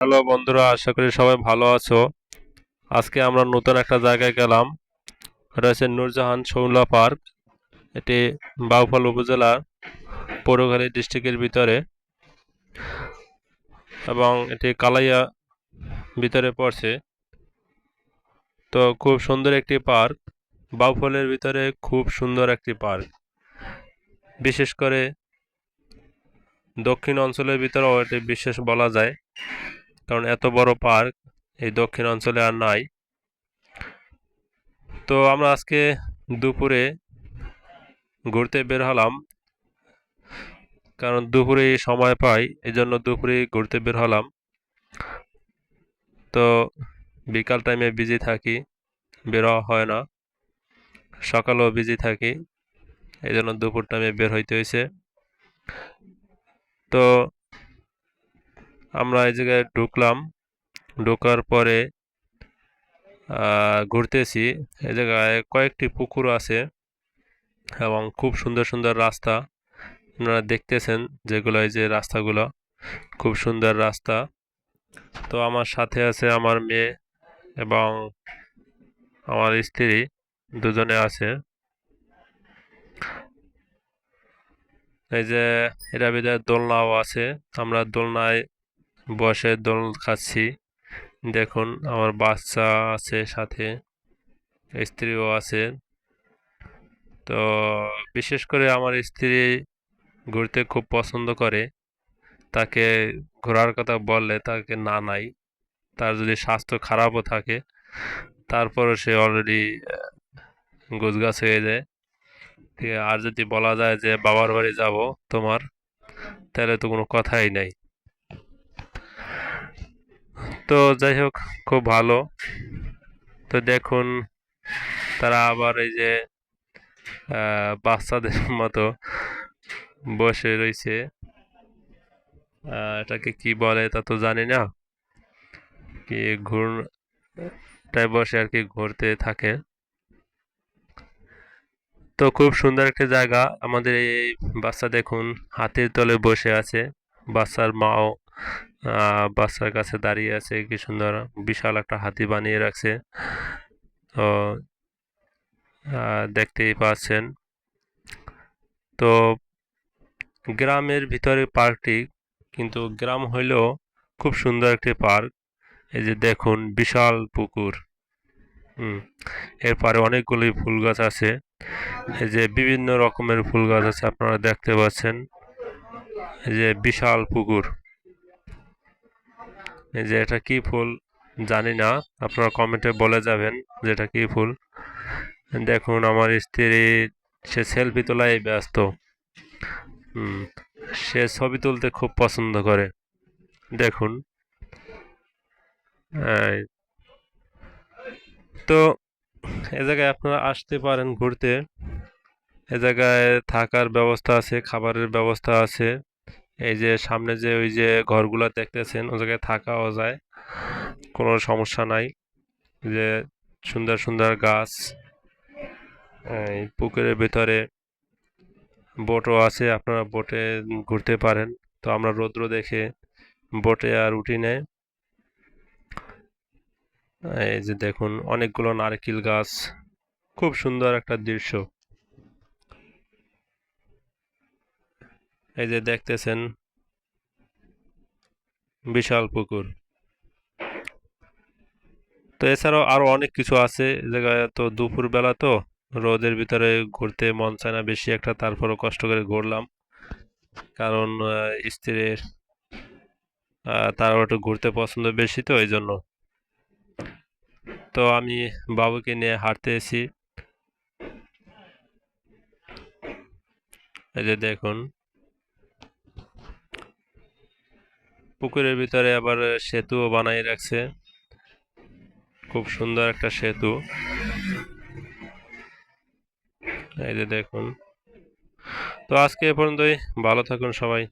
Hello বন্ধুরা, আশা করি সবাই ভালো আছো। আজকে আমরা নতুন একটা জায়গায় গেলাম। এটা হচ্ছে নূরজাহান শৌলা পার্ক। এটি বাউফল উপজেলার পৌরখালী ডিস্ট্রিক্টের ভিতরে। এবং এটি কালাইয়া ভিতরে পড়ছে। তো খুব সুন্দর একটি পার্ক। বাউফলের ভিতরে খুব সুন্দর একটি পার্ক। বিশেষ করে দক্ষিণ অঞ্চলের ভিতরেও এটি বিশেষ বলা যায়। কারণ এত বড় পার্ক এই দক্ষিণ অঞ্চলে আর নাই। তো আমরা আজকে দুপুরে ঘুরতে বের হলাম। কারণ দুপুরে সময় পাই এই জন্য দুপুরে ঘুরতে বের হলাম। তো বিকাল টাইমে বিজি থাকি বের হয় না। সকালেও বিজি থাকি এই জন্য দুপুর টাইমে বের হইতে হয়েছে তো আমরা এই জায়গায় ঢুকলাম। ঢোকার পরে ঘুরতেছি। এই জায়গায় কয়েকটি পুকুর আছে এবং খুব সুন্দর সুন্দর রাস্তা। আপনারা দেখতেছেন যেগুলো, এই যে রাস্তাগুলো, খুব সুন্দর রাস্তা। তো আমার সাথে আছে আমার মেয়ে এবং আমার স্ত্রী, দুজনে আছে। এই যে এটা বিদায় দোলনাও আছে। আমরা দোলনায় বসে দোল খাচ্ছি। দেখুন, আমার বাচ্চা আছে সাথে, স্ত্রীও আছে। তো বিশেষ করে আমার স্ত্রী ঘুরতে খুব পছন্দ করে। তাকে ঘোরার কথা বললে তাকে না নাই। তার যদি স্বাস্থ্য খারাপও থাকে, তারপরও সে অলরেডি গোছগাছ হয়ে যায়। আর যদি বলা যায় যে, বাবার বাড়ি যাব তোমার, তাহলে তো কোনো কথাই নাই। তো যাই হোক, খুব ভালো। তো দেখুন, তারা আবার এই যে বাচ্চাদের মতো বসে রয়েছে এটাকে কি বলে তা তো জানি না। কি ঘুরটায় বসে আর কি ঘুরতে থাকে। তো খুব সুন্দর একটা জায়গা। আমাদের এই বাচ্চা দেখুন, হাতির তলে বসে আছে। বাচ্চার মাও বাচ্চার কাছে দাঁড়িয়ে আছে, কি সুন্দর বিশাল একটা হাতি বানিয়ে রাখছে। তো দেখতেই পাচ্ছেন। তো, গ্রামের ভিতরে পার্কটি কিন্তু গ্রাম হইলেও খুব সুন্দর একটি পার্ক। এই যে দেখুন, বিশাল পুকুর। হুম, এরপরে অনেকগুলি ফুল গাছ আছে। এই যে বিভিন্ন রকমের ফুল গাছ আছে, আপনারা দেখতে পাচ্ছেন। এই যে বিশাল পুকুর। যে এটা কি ফুল জানি না, আপনারা কমেন্টে বলে যাবেন যে এটা কি ফুল। দেখুন, আমার স্ত্রী, সে সেলফি তোলায় ব্যস্ত। সে ছবি তুলতে খুব পছন্দ করে। দেখুন। তো, এ জায়গায় আপনারা আসতে পারেন ঘুরতে। এ জায়গায় থাকার ব্যবস্থা আছে, খাবারের ব্যবস্থা আছে। এই যে সামনে যে ওই যে ঘরগুলো দেখতেছেন ও জায়গায় থাকাও যায়, কোনো সমস্যা নাই। যে সুন্দর সুন্দর গাছ, এই পুকুরের ভিতরে বোটও আছে, আপনারা বোটে ঘুরতে পারেন। তো আমরা রৌদ্র দেখে বোটে আর উঠি নেয় এই যে দেখুন, অনেকগুলো নারকেল গাছ, খুব সুন্দর একটা দৃশ্য। এই যে দেখতেছেন, বিশাল পুকুর। তো এছাড়াও আরও অনেক কিছু আছে জায়গায় তো দুপুর বেলা তো রোদের ভিতরে ঘুরতে মন চায় না বেশি একটা, তারপরও কষ্ট করে ঘুরলাম। কারণ স্ত্রীর তার একটু ঘুরতে পছন্দ বেশি তো এই জন্য তো আমি বাবুকে নিয়ে হাঁটতে এসি এই যে দেখুন পুকুরের ভিতরে আবার সেতুও বানাই রাখছে। খুব সুন্দর একটা সেতু। এই যে দেখুন। তো আজকে এ পর্যন্তই। ভালো থাকুন সবাই।